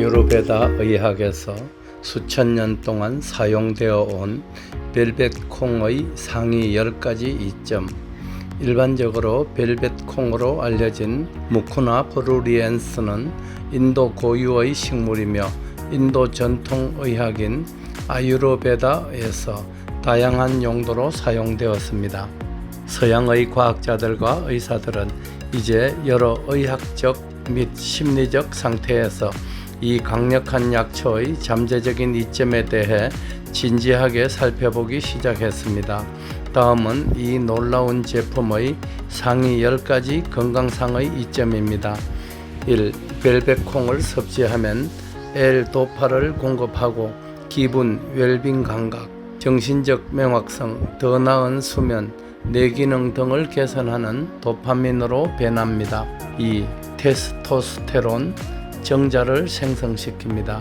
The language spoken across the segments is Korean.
아유르베다 의학에서 수천 년 동안 사용되어 온 벨벳 콩의 상위 10가지 이점 일반적으로 벨벳 콩으로 알려진 무쿠나 브루리엔스는 인도 고유의 식물이며 인도 전통 의학인 아유르베다에서 다양한 용도로 사용되었습니다. 서양의 과학자들과 의사들은 이제 여러 의학적 및 심리적 상태에서 이 강력한 약초의 잠재적인 이점에 대해 진지하게 살펴보기 시작했습니다. 다음은 이 놀라운 제품의 상위 10가지 건강상의 이점입니다. 1. 벨벳콩을 섭취하면 L-도파를 공급하고 기분, 웰빙 감각, 정신적 명확성, 더 나은 수면, 뇌기능 등을 개선하는 도파민으로 변합니다. 2. 테스토스테론, 정자를 생성시킵니다.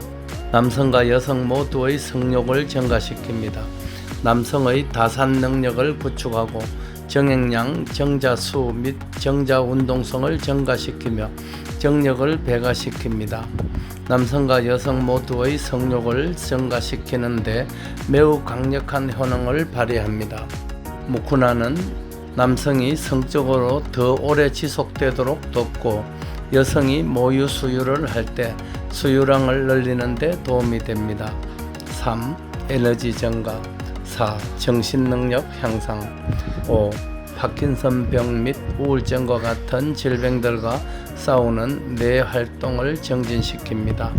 남성과 여성 모두의 성욕을 증가시킵니다. 남성의 다산 능력을 구축하고 정액량, 정자수 및 정자 운동성을 증가시키며 정력을 배가시킵니다. 남성과 여성 모두의 성욕을 증가시키는데 매우 강력한 효능을 발휘합니다. 무쿠나는 남성이 성적으로 더 오래 지속되도록 돕고 여성이 모유 수유를 할 때 수유량을 늘리는 데 도움이 됩니다. 3. 에너지 증가 4. 정신 능력 향상 5. 파킨슨병 및 우울증과 같은 질병들과 싸우는 뇌 활동을 정진시킵니다.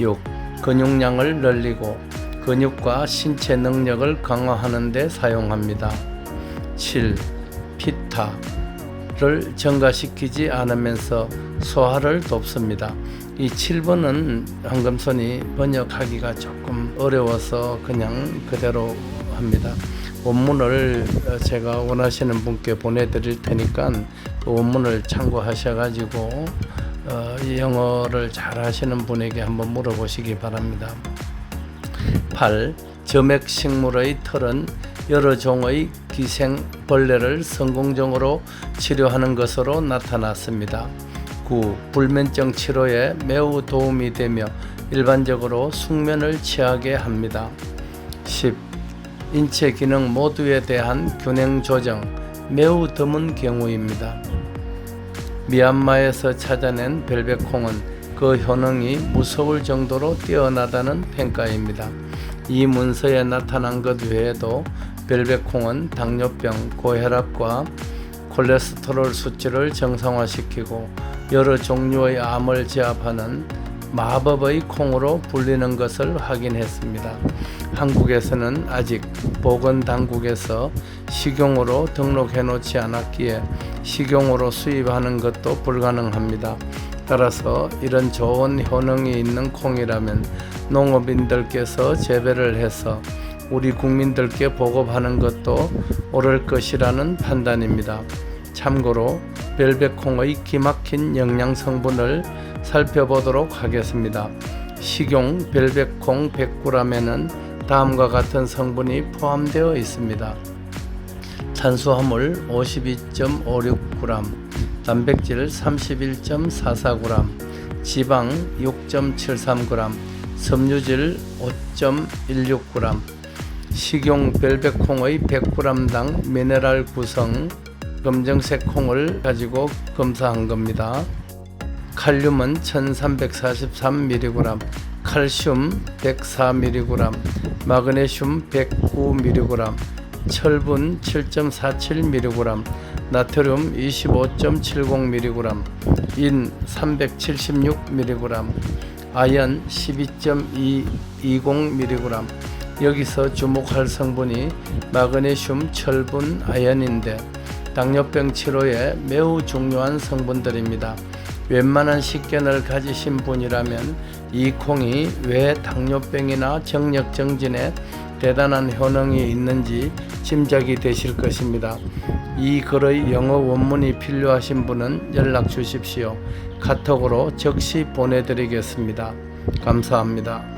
6. 근육량을 늘리고 근육과 신체 능력을 강화하는 데 사용합니다. 7. 피타 를 증가시키지 않으면서 소화를 돕습니다. 이 7번은 황금손이 번역하기가 조금 어려워서 그냥 그대로 합니다. 원문을 어, 제가 원하시는 분께 보내드릴 테니까 그 원문을 참고하셔가지고 어, 이 영어를 잘 하시는 분에게 한번 물어보시기 바랍니다. 8. 점액식물의 털은 여러 종의 기생벌레를 성공적으로 치료하는 것으로 나타났습니다. 9. 불면증 치료에 매우 도움이 되며 일반적으로 숙면을 취하게 합니다. 10. 인체 기능 모두에 대한 균형 조정 매우 드문 경우입니다. 미얀마에서 찾아낸 벨벳콩은 그 효능이 무서울 정도로 뛰어나다는 평가입니다. 이 문서에 나타난 것 외에도 벨벳콩은 당뇨병, 고혈압과 콜레스테롤 수치를 정상화시키고 여러 종류의 암을 제압하는 마법의 콩으로 불리는 것을 확인했습니다. 한국에서는 아직 보건당국에서 식용으로 등록해 놓지 않았기에 식용으로 수입하는 것도 불가능합니다. 따라서 이런 좋은 효능이 있는 콩이라면 농업인들께서 재배를 해서 우리 국민들께 보급하는 것도 옳을 것이라는 판단입니다. 참고로 벨벳콩의 기막힌 영양 성분을 살펴보도록 하겠습니다. 식용 벨벳콩 100g에는 다음과 같은 성분이 포함되어 있습니다. 탄수화물 52.56g, 단백질 31.44g, 지방 6.73g, 섬유질 5.16g, 식용 벨벳콩의 100g당 미네랄 구성 검정색 콩을 가지고 검사한 겁니다. 칼륨은 1343mg, 칼슘 104mg, 마그네슘 109mg, 철분 7.47mg, 나트륨 25.70mg, 인 376mg, 아연 12.220mg. 여기서 주목할 성분이 마그네슘, 철분, 아연인데 당뇨병 치료에 매우 중요한 성분들입니다. 웬만한 식견을 가지신 분이라면 이 콩이 왜 당뇨병이나 정력 정진에 대단한 효능이 있는지 짐작이 되실 것입니다. 이 글의 영어 원문이 필요하신 분은 연락 주십시오. 카톡으로 즉시 보내드리겠습니다. 감사합니다.